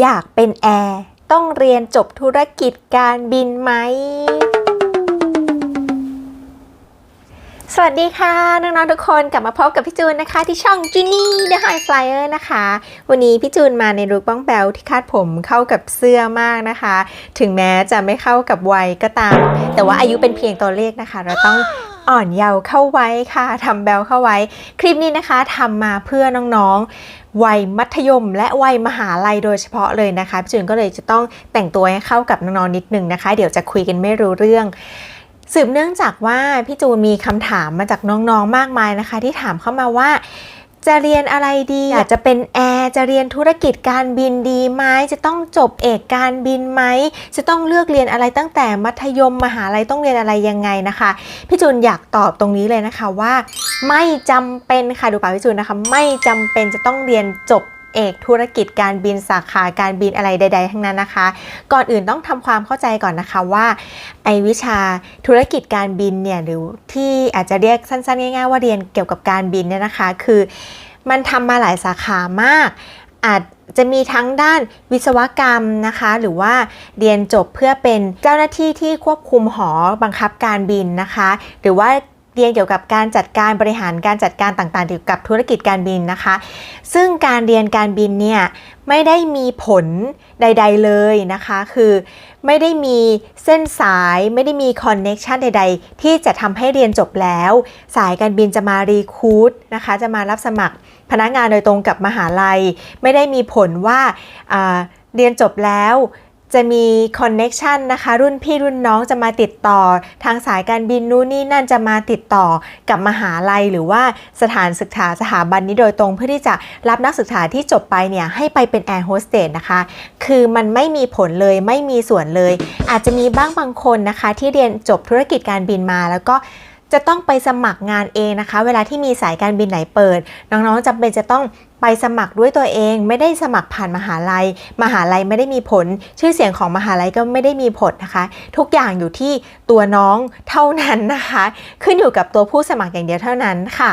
อยากเป็นแอร์ต้องเรียนจบธุรกิจการบินไหม สวัสดีค่ะ น้องๆทุกคนกลับมาพบกับพี่จูนนะคะ ที่ช่องจูนี่ The High Flyer นะคะ วันนี้พี่จูนมาในลุคบ้องแบลที่คาดผมเข้ากับเสื้อมากนะคะ ถึงแม้จะไม่เข้ากับวัยก็ตาม แต่ว่าอายุเป็นเพียงตัวเลขนะคะ เราต้อง อ่อนเยาว์เข้าไว้ค่ะทำแบลเข้าไว้ คลิปนี้นะคะทำมาเพื่อน้องๆ วัยมัธยม และวัยมหาลัยโดยเฉพาะเลยนะคะพี่จูนก็เลยจะต้องแต่งตัวให้เข้ากับน้องๆนิดนึงนะคะ เดี๋ยวจะคุยกันไม่รู้เรื่องสืบเนื่องจากว่าพี่จูนมีคำถามมาจากน้องๆ มากมายนะคะ ที่ถามเข้ามาว่า จะเรียนอะไรดีอยากจะเป็นแอร์จะเรียนธุรกิจการบินดีไหมจะต้องจบเอกการบินไหมจะต้องเลือกเรียนอะไรตั้งแต่มัธยมมหาลัยต้องเรียนอะไรยังไงนะคะพี่จูนอยากตอบตรงนี้เลยนะคะว่า ไม่จำเป็นค่ะดูปากพี่จูนนะคะ ไม่จำเป็นจะต้องเรียนจบ เอกธุรกิจการบินสาขาการบินอะไรใด ๆ ทั้งนั้นนะคะ ก่อนอื่นต้องทำความเข้าใจก่อนนะคะว่าไอวิชาธุรกิจการบินเนี่ยหรือที่อาจจะเรียกสั้นๆ ง่ายๆ ว่าเรียนเกี่ยวกับการบินเนี่ยนะคะ คือมันทำมาหลายสาขามาก อาจจะมีทั้งด้านวิศวกรรมนะคะ หรือว่าเรียนจบเพื่อเป็นเจ้าหน้าที่ที่ควบคุมหอบังคับการบินนะคะ หรือว่า เรียนเกี่ยวกับการจัดการบริหารการจัดการต่างๆ เกี่ยวกับธุรกิจการบินนะคะ ซึ่งการเรียนการบินเนี่ยไม่ได้มีผลใด ๆเลยนะคะ คือไม่ได้มีเส้นสายไม่ได้มีคอนเน็ชันใด ๆ ที่จะทำให้เรียนจบแล้ว สายการบินจะมารีคูดนะคะ จะมารับสมัครพนักงานโดยตรงกับมหาลัย ไม่ได้มีผลว่าอ่าเรียนจบแล้ว จะมีคอนเน็ชันนะคะ รุ่นพี่รุ่นน้องจะมาติดต่อ ทางสายการบินนู่นนี่นั่นจะมาติดต่อกับมหาลัย หรือว่าสถานศึกษาสถาบันนี้โดยตรงเพื่อที่จะรับนักศึกษาที่จบไปเนี่ยให้ไปเป็นแอร์โฮสเตสนะคะ คือมันไม่มีผลเลยไม่มีส่วนเลย อาจจะมีบ้างบางคนนะคะ ที่เรียนจบธุรกิจการบินมาแล้วก็ จะต้องไปสมัครงานเองนะคะ เวลาที่มีสายการบินไหนเปิด น้องๆจำเป็นจะต้องไปสมัครด้วยตัวเอง ไม่ได้สมัครผ่านมหาลัย มหาลัยไม่ได้มีผล ชื่อเสียงของมหาลัยก็ไม่ได้มีผลนะคะ ทุกอย่างอยู่ที่ตัวน้องเท่านั้นนะคะ ขึ้นอยู่กับตัวผู้สมัครอย่างเดียวเท่านั้นค่ะ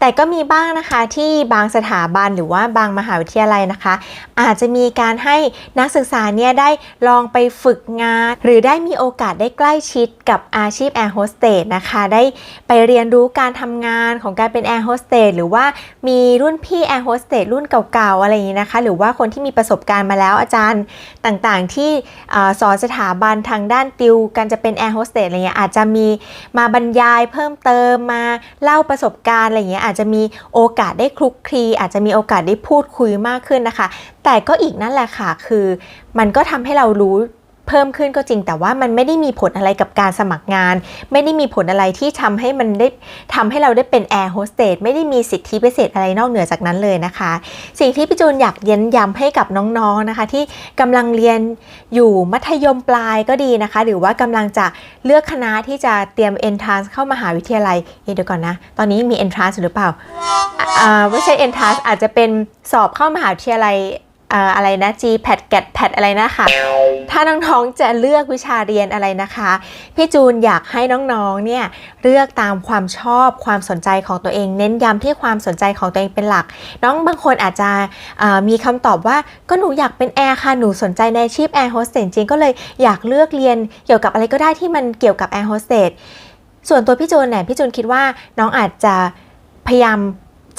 แต่ก็มีบ้างนะคะที่บางสถาบันหรือว่าบางมหาวิทยาลัยนะคะ อาจจะมีการให้นักศึกษาเนี่ยได้ลองไปฝึกงาน หรือได้มีโอกาสได้ใกล้ชิดกับอาชีพแอร์โฮสเตสนะคะได้ไปเรียนรู้การทำงานของการเป็นแอร์โฮสเตสหรือว่ามีรุ่นพี่แอร์โฮสเตสรุ่นเก่าๆอะไรอย่างนี้นะคะ หรือว่าคนที่มีประสบการณ์มาแล้วอาจารย์ต่างๆ ที่อสอนสถาบันทางด้านติวการจะเป็นแอร์โฮสเตสอะไรเงี้ยอาจจะมีมาบรรยายเพิ่มเติมมาเล่าประสบการณ์อะไรเงี้ยอาจจะมีโอกาสได้คลุกคลี อาจจะมีโอกาสได้พูดคุยมากขึ้นนะคะ แต่ก็อีกนั่นแหละค่ะ คือมันก็ทำให้เรารู้ เพิ่มขึ้นก็จริง แต่ว่ามันไม่ได้มีผลอะไรกับการสมัครงาน ไม่ได้มีผลอะไรที่ทำให้มันได้ทำให้เราได้เป็นแอร์โฮสเตสไม่ได้มีสิทธิพิเศษอะไรนอกเหนือจากนั้นเลยนะคะ สิ่งที่พี่จูนอยากเย้นย้ำให้กับน้องๆนะคะ ที่กำลังเรียนอยู่มัธยมปลายก็ดีนะคะ หรือว่ากำลังจะเลือกคณะที่จะเตรียม entrance เข้ามหาวิทยาลัยเเดี๋ยวก่อนนะ ตอนนี้มี entrance อยู่หรือเปล่าไม่ใช่ entrance อาจจะเป็นสอบเข้ามหาวิทยาลัย ออะไรนะ GPAT GAT PAT อะไรนะคะถ้าน้องๆจะเลือกวิชาเรียนอะไรนะคะ พี่จูนอยากให้น้องๆเนี่ยเลือกตามความชอบความสนใจของตัวเอง เน้นย้ำที่ความสนใจของตัวเองเป็นหลัก น้องบางคนอาจจะมีคำตอบว่าก็หนูอยากเป็นแอร์ค่ะหนูสนใจในอาชีพแอร์โฮสเตสจริงก็เลยอยากเลือกเรียนเกี่ยวกับอะไรก็ได้ที่มันเกี่ยวกับแอร์โฮสเตสส่วนตัวพี่จูนเนี่ยพี่จูนคิดว่าน้องอาจจะพยายาม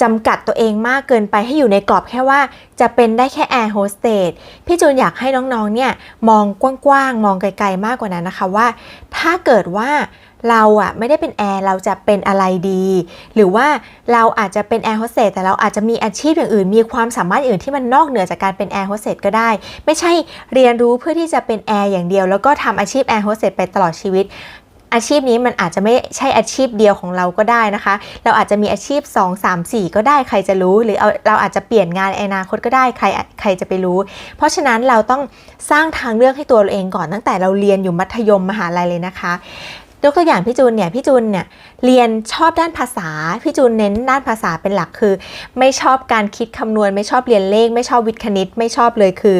จำกัดตัวเองมากเกินไปให้อยู่ในกรอบแค่ว่า จะเป็นได้แค่แอร์โฮสเตสพี่จูนอยากให้น้องๆเนี่ยมองกว้างๆ มองไกลๆมากกว่านั้นนะคะว่า ถ้าเกิดว่าเราอะไม่ได้เป็นแอร์เราจะเป็นอะไรดี หรือว่าเราอาจจะเป็นแอร์โฮสเตสแต่เราอาจจะมีอาชีพอย่างอื่น มีความสามารถอื่นที่มันนอกเหนือจากการเป็นแอร์โฮสเตสก็ได้ ไม่ใช่เรียนรู้เพื่อที่จะเป็นแอร์อย่างเดียว แล้วก็ทำอาชีพแอร์โฮสเตสไปตลอดชีวิต อาชีพนี้มันอาจจะไม่ใช่อาชีพเดียวของเราก็ได้นะคะ เราอาจจะมีอาชีพ 2 3 4 ก็ได้ใครจะรู้ หรือเอาเราอาจจะเปลี่ยนงานในอนาคตก็ได้ใครใครจะไปรู้ เพราะฉะนั้นเราต้องสร้างทางเลือกให้ตัวเราเองก่อนตั้งแต่เราเรียนอยู่มัธยมมหาลัยเลยนะคะ ยกตัวอย่างพี่จูนเนี่ยพี่จูนเนี่ยเรียนชอบด้านภาษาพี่จูนเน้นด้านภาษาเป็นหลักคือ ไม่ชอบการคิดคำนวณ ไม่ชอบเรียนเลข ไม่ชอบวิทย์คณิตไม่ชอบเลยคือ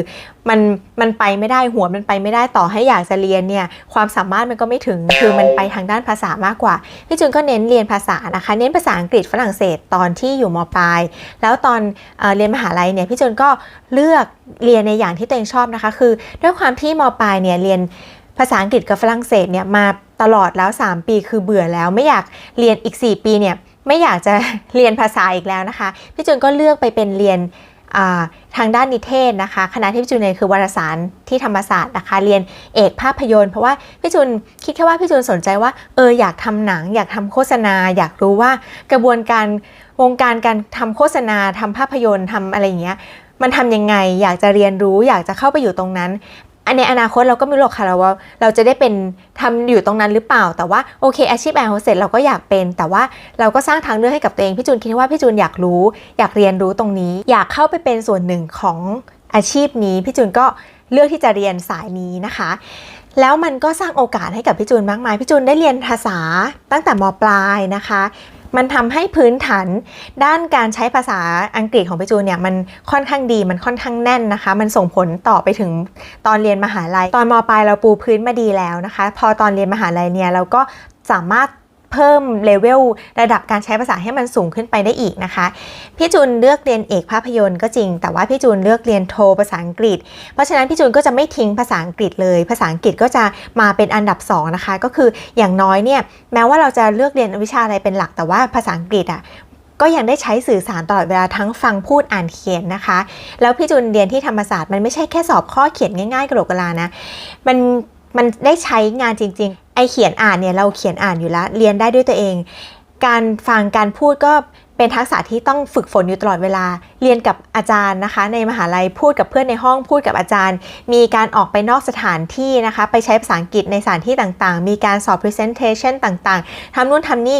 มันมันไปไม่ได้หัวมันไปไม่ได้ต่อให้อยากจะเรียนเนี่ยความสามารถมันก็ไม่ถึงคือมันไปทางด้านภาษามากกว่าพี่จูนก็เน้นเรียนภาษานะคะ เน้นภาษาอังกฤษฝรั่งเศสตอนที่อยู่มปลาย แล้วตอนเอเรียนมหาลัยเนี่ยพี่จูนก็เลือกเรียนในอย่างที่ตัวเองชอบนะคะ คือ ด้วยความที่มปลายเนี่ยเรียนภาษาอังกฤษกับฝรั่งเศสเนี่ยมา ตลอดแล้ว 3 ปีคือเบื่อแล้วไม่อยากเรียนอีก 4 ปีเนี่ยไม่อยากจะเรียนภาษาอีกแล้วนะคะ พี่จูนก็เลือกไปเป็นเรียนทางด้านนิเทศนะคะ คณะที่พี่จูนเรียนคือวารสารที่ธรรมศาสตร์นะคะ เรียนเอกภาพยนตร์ เพราะว่าพี่จูนคิดแค่ว่าพี่จูนสนใจว่าเอออยากทำหนัง อยากทำโฆษณา อยากรู้ว่ากระบวนการวงการการทำโฆษณาทำภาพยนตร์ทำอะไรอย่างเงี้ยมันทำยังไงอยากจะเรียนรู้อยากจะเข้าไปอยู่ตรงนั้น อันในอนาคตเราก็ไม่รู้หรอกค่ะเราว่าเราจะได้เป็นทำอยู่ตรงนั้นหรือเปล่า แต่ว่าโอเคอาชีพแอร์โฮสเตสเราก็อยากเป็น แต่ว่าเราก็สร้างทางเลือกให้กับตัวเองพี่จูนคิดว่าพี่จูนอยากรู้ อยากเรียนรู้ตรงนี้ อยากเข้าไปเป็นส่วนหนึ่งของอาชีพนี้พี่จูนก็เลือกที่จะเรียนสายนี้นะคะ แล้วมันก็สร้างโอกาสให้กับพี่จูนมากมายพี่จูนได้เรียนภาษาตั้งแต่มปลายนะคะ มันทำให้พื้นฐานด้านการใช้ภาษาอังกฤษของไปจูนเนี่ยมันค่อนข้างดีมันค่อนข้างแน่นนะคะ มันส่งผลต่อไปถึงตอนเรียนมหาลัย ตอนมปลายเราปูพื้นมาดีแล้วนะคะ พอตอนเรียนมหาลัยเนี่ยเราก็สามารถ เพิ่มเลเวลระดับการใช้ภาษาให้มันสูงขึ้นไปได้อีกนะคะ พี่จูนเลือกเรียนเอกภาพยนตร์ก็จริง แต่ว่าพี่จูนเลือกเรียนโทภาษาอังกฤษ เพราะฉะนั้นพี่จูนก็จะไม่ทิ้งภาษาอังกฤษเลย ภาษาอังกฤษก็จะมาเป็นอันดับสองนะคะ ก็คืออย่างน้อยเนี่ยแม้ว่าเราจะเลือกเรียนวิชาอะไรเป็นหลัก แต่ว่าภาษาอังกฤษอะก็ยังได้ใช้สื่อสารตลอดเวลาทั้งฟังพูดอ่านเขียนนะคะ แล้วพี่จูนเรียนที่ธรรมศาสตร์มันไม่ใช่แค่สอบข้อเขียนง่ายๆกระโดดกระลานะ มันมันได้ใช้งานจริง ๆ ไอเขียนอ่านเนี่ยเราเขียนอ่านอยู่แล้วเรียนได้ด้วยตัวเอง การฟังการพูดก็ เป็นทักษะที่ต้องฝึกฝนอยู่ตลอดเวลา เรียนกับอาจารย์นะคะ ในมหาลัยพูดกับเพื่อนในห้องพูดกับอาจารย์ มีการออกไปนอกสถานที่นะคะ ไปใช้ภาษาอังกฤษในสถานที่ต่างๆ มีการสอบ presentation ต่างๆทำนู่นทำนี่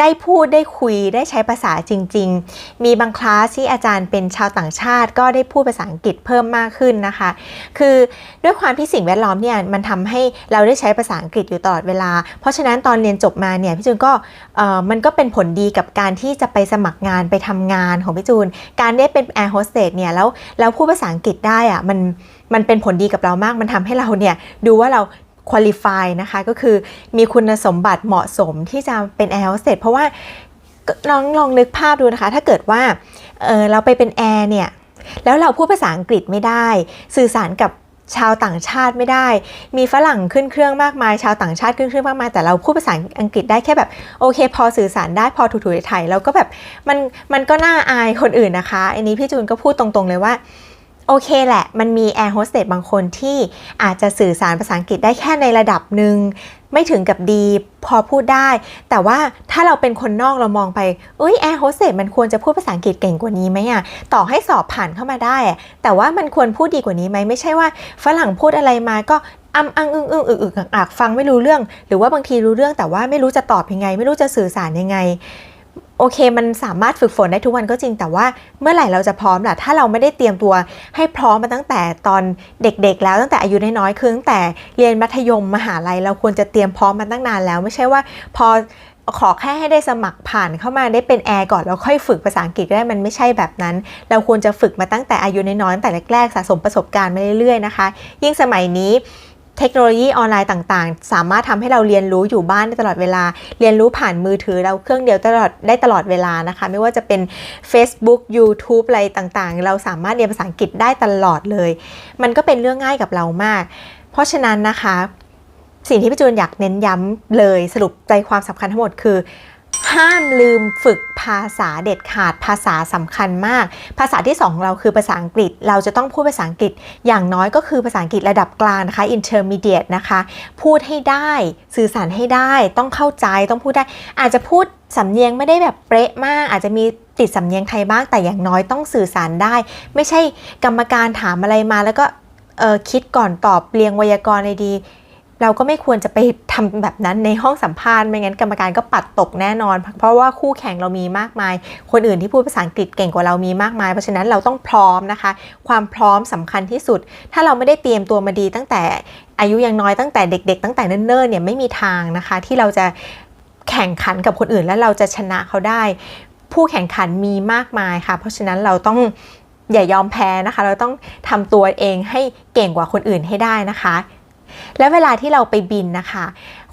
ได้พูดได้คุยได้ใช้ภาษาจริง ๆ มีบางคลาสที่อาจารย์เป็นชาวต่างชาติ ก็ได้พูดภาษาอังกฤษเพิ่มมากขึ้นนะคะ คือด้วยความที่สิ่งแวดล้อมเนี่ยมันทำให้เราได้ใช้ภาษาอังกฤษอยู่ตลอดเวลา เพราะฉะนั้นตอนเรียนจบมาเนี่ยพี่จูนก็เอ่อมันก็เป็นผลดีกับการที่จะไปสมัครงานไปทำงานของพี่จูน การได้เป็นแอร์โฮสเตสเนี่ยแล้วแล้วพูดภาษาอังกฤษได้อะมันมันเป็นผลดีกับเรามาก มันทำให้เราเนี่ยดูว่าเราคุริฟายนะคะ ก็คือมีคุณสมบัติเหมาะสมที่จะเป็นแอร์โฮสเตสเพราะว่าลองลองนึกภาพดูนะคะ ถ้าเกิดว่าเออเราไปเป็นแอร์เนี่ยแล้วเราพูดภาษาอังกฤษไม่ได้ สื่อสารกับ ชาวต่างชาติไม่ได้ มีฝรั่งขึ้นเครื่องมากมาย ชาวต่างชาติขึ้นเครื่องมากมาย แต่เราพูดภาษาอังกฤษได้แค่แบบโอเค พอสื่อสารได้พอถูๆไทยแล้วก็แบบมันมันก็น่าอายคนอื่นนะคะ อันนี้พี่จูนก็พูดตรงๆเลยว่าโอเคแหละ มันมีแอร์โฮสเตสบางคนที่อาจจะสื่อสารภาษาอังกฤษได้แค่ในระดับหนึ่ง ไม่ถึงกับดีพอพูดได้ แต่ว่าถ้าเราเป็นคนนอกเรามองไปเอ้ยแอร์โฮสเตสมันควรจะพูดภาษาอังกฤษเก่งกว่านี้ไหมอะต่อให้สอบผ่านเข้ามาได้ แต่ว่ามันควรพูดดีกว่านี้ไหมไม่ใช่ว่าฝรั่งพูดอะไรมาก็อ้ำอังอึ้งอึ้งอึกอึกอักฟังไม่รู้เรื่อง หรือว่าบางทีรู้เรื่องแต่ว่าไม่รู้จะตอบยังไง ไม่รู้จะสื่อสารยังไง โอเคมันสามารถฝึกฝนได้ทุกวันก็จริงแต่ว่าเมื่อไหร่เราจะพร้อมล่ะ ถ้าเราไม่ได้เตรียมตัวให้พร้อมมาตั้งแต่ตอนเด็กๆ แล้วตั้งแต่อายุน้อยๆคือตั้งแต่เรียนมัธยมมหาลัยเราควรจะเตรียมพร้อมมาตั้งนานแล้ว ไม่ใช่ว่าพอขอแค่ให้ได้สมัครผ่านเข้ามาได้เป็นแอร์ก่อนแล้วค่อยฝึกภาษาอังกฤษได้มันไม่ใช่แบบนั้น เราควรจะฝึกมาตั้งแต่อายุน้อยๆตั้งแต่แรกๆสะสมประสบการณ์มาเรื่อยๆนะคะ ยิ่งสมัยนี้ เทคโนโลยีออนไลน์ต่างๆ สามารถทำให้เราเรียนรู้อยู่บ้านได้ตลอดเวลา เรียนรู้ผ่านมือถือเราเครื่องเดียวตลอดได้ตลอดเวลานะคะ ไม่ว่าจะเป็น Facebook YouTube อะไรต่างๆ เราสามารถเรียนภาษาอังกฤษได้ตลอดเลย มันก็เป็นเรื่องง่ายกับเรามาก เพราะฉะนั้นนะคะ สิ่งที่พี่จูนอยากเน้นย้ำเลยสรุปใจความสำคัญทั้งหมดคือ ห้ามลืมฝึกภาษาเด็ดขาดภาษาสำคัญมาก ภาษาที่สองเราคือภาษาอังกฤษ เราจะต้องพูดภาษาอังกฤษ อย่างน้อยก็คือภาษาอังกฤษระดับกลางนะคะ intermediate นะคะ พูดให้ได้สื่อสารให้ได้ต้องเข้าใจต้องพูดได้ อาจจะพูดสำเนียงไม่ได้แบบเป๊ะมาก อาจจะมีติดสำเนียงไทยบ้างแต่อย่างน้อยต้องสื่อสารได้ ไม่ใช่กรรมการถามอะไรมาแล้วก็คิดก่อนตอบเรียงไวยากรณ์เลยดี เราก็ไม่ควรจะไปทำแบบนั้นในห้องสัมภาษณ์ไม่งั้นกรรมการก็ปัดตกแน่นอน เพราะว่าคู่แข่งเรามีมากมาย คนอื่นที่พูดภาษาอังกฤษเก่งกว่าเรามีมากมาย เพราะฉะนั้นเราต้องพร้อมนะคะ ความพร้อมสำคัญที่สุด ถ้าเราไม่ได้เตรียมตัวมาดีตั้งแต่อายุยังน้อยตั้งแต่เด็ก ๆ ตั้งแต่เนิ่นๆเนี่ยไม่มีทางนะคะ ที่เราจะแข่งขันกับคนอื่น แล้วเราจะชนะเขาได้ ผู้แข่งขันมีมากมายค่ะ เพราะฉะนั้นเราต้องอย่ายอมแพ้นะคะ เราต้องทำตัวเองให้เก่งกว่าคนอื่นให้ได้นะคะ และเวลาที่เราไปบินนะคะ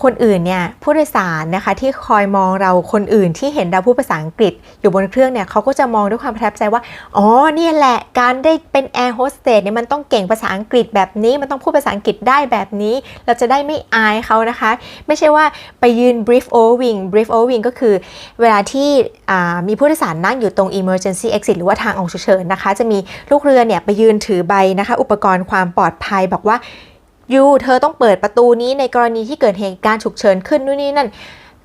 คนอื่นเนี่ยผู้โดยสารนะคะที่คอยมองเราคนอื่นที่เห็นเราพูดภาษาอังกฤษ อยู่บนเครื่องเนี่ยเขาก็จะมองด้วยความประทับใจว่า อ๋อเนี่ยแหละการได้เป็นแอร์โฮสเตสเนี่ยมันต้องเก่งภาษาอังกฤษแบบนี้ มันต้องพูดภาษาอังกฤษได้แบบนี้ เราจะได้ไม่อายเขานะคะ ไม่ใช่ว่าไปยืน brief over wing brief over wing ก็คือ เวลาที่มีผู้โดยสารนั่งอยู่ตรง emergency exit หรือว่าทางออกฉุกเฉินนะคะ จะมีลูกเรือเนี่ยไปยืนถือใบนะคะ อุปกรณ์ความปลอดภัยบอกว่า ยูเธอต้องเปิดประตูนี้ในกรณีที่เกิดเหตุการณ์ฉุกเฉินขึ้นนู่นนี่นั่น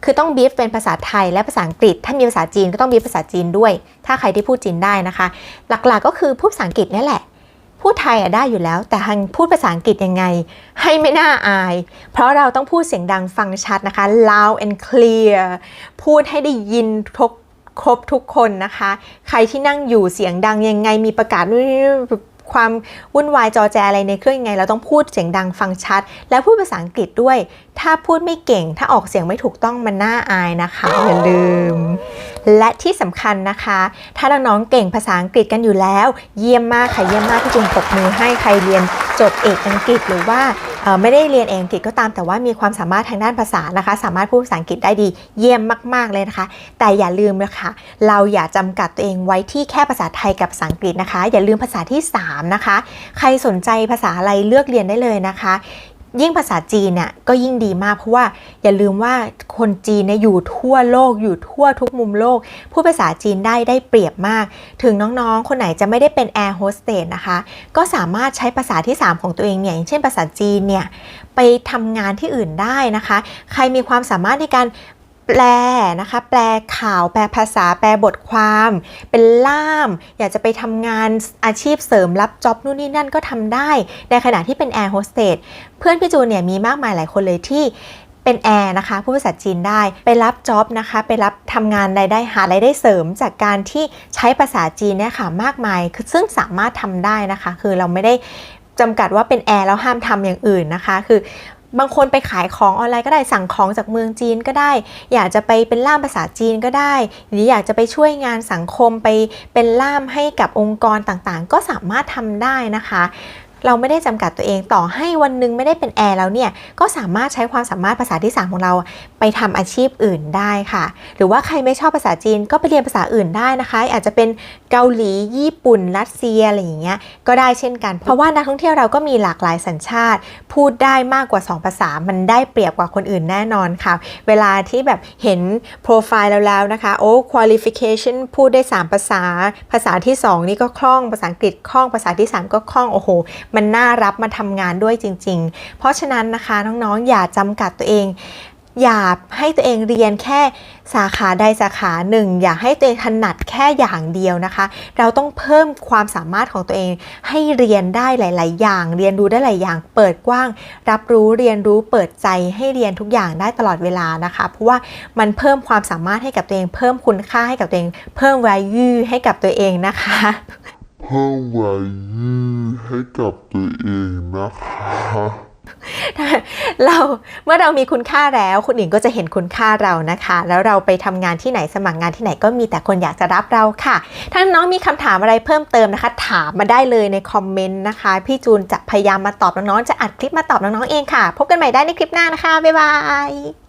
คือต้องบีฟเป็นภาษาไทยและภาษาอังกฤษ ถ้ามีภาษาจีนก็ต้องบีฟภาษาจีนด้วย ถ้าใครที่พูดจีนได้นะคะ หลักๆก็คือพูดภาษาอังกฤษนี่แหละ พูดไทยอะได้อยู่แล้ว แต่ทางพูดภาษาอังกฤษยังไง ให้ไม่น่าอาย เพราะเราต้องพูดเสียงดังฟังชัดนะคะ loud and clear พูดให้ได้ยินทุกครบทุกคนนะคะ ใครที่นั่งอยู่เสียงดังยังไงมีประกาศนู่นนี่ ความวุ่นวายจอแจอะไรในเครื่องยังไง เราต้องพูดเสียงดังฟังชัด และพูดภาษาอังกฤษด้วยถ้าพูดไม่เก่ง ถ้าออกเสียงไม่ถูกต้องมันน่าอายนะคะ อย่าลืม และที่สำคัญนะคะ ถ้าน้องๆเก่งภาษาอังกฤษกันอยู่แล้ว เยี่ยมมากค่ะเยี่ยมมากพี่จุนปรบมือให้ใครเรียนจบเอกอังกฤษหรือว่าเอ่อไม่ได้เรียนเอกอังกฤษก็ตามแต่ว่ามีความสามารถทางด้านภาษานะคะ สามารถพูดภาษาอังกฤษได้ดีเยี่ยมมาก ๆเลยนะคะ แต่อย่าลืมนะคะ เราอย่าจำกัดตัวเองไว้ที่แค่ภาษาไทยกับภาษาอังกฤษนะคะ อย่าลืมภาษาที่ 3 นะคะ ใครสนใจภาษาอะไรเลือกเรียนได้เลยนะคะ ยิ่งภาษาจีนเนี่ยก็ยิ่งดีมากเพราะว่าอย่าลืมว่าคนจีนเนี่ยอยู่ทั่วโลกอยู่ทั่วทุกมุมโลก พูดภาษาจีนได้ได้เปรียบมาก ถึงน้องๆ คนไหนจะไม่ได้เป็นแอร์โฮสเตสนะคะ ก็สามารถใช้ภาษาที่ 3 ของตัวเองเนี่ยอย่างเช่นภาษาจีนเนี่ยไปทำงานที่อื่นได้นะคะ ใครมีความสามารถในการ แปลนะคะ แปลข่าว แปลภาษา แปลบทความ เป็นล่าม อยากจะไปทำงานอาชีพเสริมรับจ็อบนู่นนี่นั่นก็ทำได้ ในขณะที่เป็นแอร์โฮสเตสเพื่อนพี่จูนเนี่ยมีมากมายหลายคนเลยที่เป็นแอร์นะคะผู้ภาษาจีนได้ไปรับจ็อบนะคะ ไปรับทำงานรายได้หารายได้เสริม จากการที่ใช้ภาษาจีนเนี่ยค่ะมากมายคือซึ่งสามารถทำได้นะคะ คือเราไม่ได้จำกัดว่าเป็นแอร์แล้วห้ามทำอย่างอื่นนะคะ คือ บางคนไปขายของออนไลน์ก็ได้สั่งของจากเมืองจีนก็ได้ อยากจะไปเป็นล่ามภาษาจีนก็ได้ หรืออยากจะไปช่วยงานสังคมไปเป็นล่ามให้กับองค์กรต่างๆ ก็สามารถทำได้นะคะ เราไม่ได้จำกัดตัวเองต่อให้วันหนึงไม่ได้เป็นแอร์แล้วเนี่ยก็สามารถใช้ความสามารถภาษาที่ 3 ของเราไปทำอาชีพอื่นได้ค่ะ หรือว่าใครไม่ชอบภาษาจีนก็ไปเรียนภาษาอื่นได้นะคะ อาจจะเป็นเกาหลีญี่ปุ่น รัสเซียอะไรอย่างเงี้ยก็ได้เช่นกัน เพราะว่านักท่องเที่ยวเราก็มีหลากหลายสัญชาติ พูดได้มากกว่า 2 ภาษามันได้เปรียบกว่าคนอื่นแน่นอนค่ะ เวลาที่แบบเห็นโปรไฟล์เราแล้วนะคะ โอ้ qualification พูดได้ 3 ภาษา ภาษาที่ 2 นี่ก็คล่องภาษาอังกฤษคล่องภาษาที่ 3 ก็คล่องโอ้โหมันน่ารับมาทำงานด้วยจริง ๆ เพราะฉะนั้นนะคะน้องๆอย่าจำกัดตัวเอง อย่าให้ตัวเองเรียนแค่สาขาใดสาขาหนึ่ง อย่าให้ตัวเองถนัดแค่อย่างเดียวนะคะ เราต้องเพิ่มความสามารถของตัวเองให้เรียนได้หลาย ๆ อย่าง เรียนรู้ได้หลายอย่าง เปิดกว้าง รับรู้เรียนรู้เปิดใจให้เรียนทุกอย่างได้ตลอดเวลานะคะ เพราะว่ามันเพิ่มความสามารถให้กับตัวเอง เพิ่มคุณค่าให้กับตัวเอง เพิ่ม value ให้กับตัวเองนะคะ เพิ่มวายุให้กับตัวเองนะคะเราเมื่อเรามีคุณค่าแล้วคนอื่นก็จะเห็นคุณค่าเรานะคะ แล้วเราไปทำงานที่ไหนสมัครงานที่ไหนก็มีแต่คนอยากจะรับเราค่ะ ถ้าน้องมีคำถามอะไรเพิ่มเติมนะคะ ถามมาได้เลยในคอมเมนต์นะคะ พี่จูนจะพยายามมาตอบน้องๆจะอัดคลิปมาตอบน้องๆเองค่ะ พบกันใหม่ได้ในคลิปหน้านะคะบ๊ายบาย